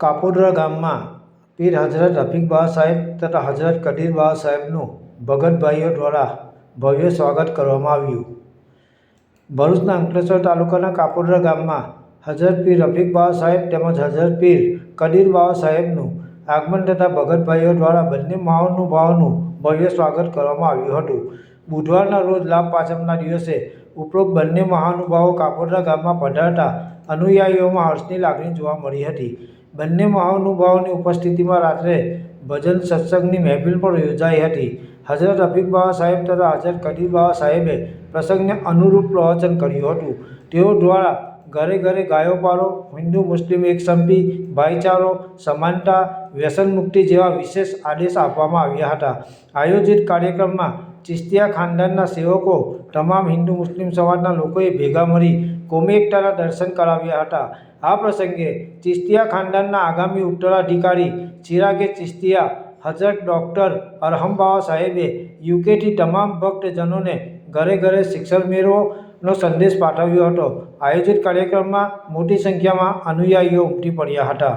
કાપોદ્રા ગામમાં પીર હઝરત રફીક બાવા સાહેબ તથા હઝરત કબીર બાવા સાહેબનું ભગતભાઈઓ દ્વારા ભવ્ય સ્વાગત કરવામાં આવ્યું. ભરૂચના અંકલેશ્વર તાલુકાના કાપોદ્રા ગામમાં હઝરત પીર રફીક બાવા સાહેબ તેમજ હઝરત પીર કબીર બાવા સાહેબનું આગમન તથા ભગતભાઈઓ દ્વારા બંને મહાનુભાવોનું ભવ્ય સ્વાગત કરવામાં આવ્યું હતું. બુધવારના રોજ લાભ પાંચમના દિવસે ઉપરોક્ત બંને મહાનુભાવો કાપોદ્રા ગામમાં પધારતા અનુયાયીઓમાં હર્ષની લાગણી જોવા મળી હતી. બંને મહાનુભાવોની ઉપસ્થિતિમાં રાત્રે ભજન સત્સંગની મહેફિલ પણ યોજાઈ હતી. હઝરત રફીક બાવા સાહેબ તથા હઝરત કબીર બાવા સાહેબે પ્રસંગને અનુરૂપ પ્રવચન કર્યું હતું. તેઓ દ્વારા ઘરે ઘરે ગાયો પારો હિન્દુ મુસ્લિમ એકસંપી, ભાઈચારો, સમાનતા, વ્યસન મુક્તિ જેવા વિશેષ આદેશ આપવામાં આવ્યા હતા. આયોજિત કાર્યક્રમમાં ચિસ્તિયા ખાનદાનના સેવકો, તમામ હિન્દુ મુસ્લિમ સમાજના લોકોએ ભેગા મળી કોમી એકતાના દર્શન કરાવ્યા હતા. આ પ્રસંગે ચિસ્તિયા ખાનદાનના આગામી ઉત્તરાધિકારી ચિરાગે ચિસ્તિયા હઝરત ડૉક્ટર અરહમબાવા સાહેબે યુકેથી તમામ ભક્તજનોને ઘરે ઘરે શિક્ષણ મેળવોનો સંદેશ પાઠવ્યો હતો. આયોજિત કાર્યક્રમમાં મોટી સંખ્યામાં અનુયાયીઓ ઉમટી પડ્યા હતા.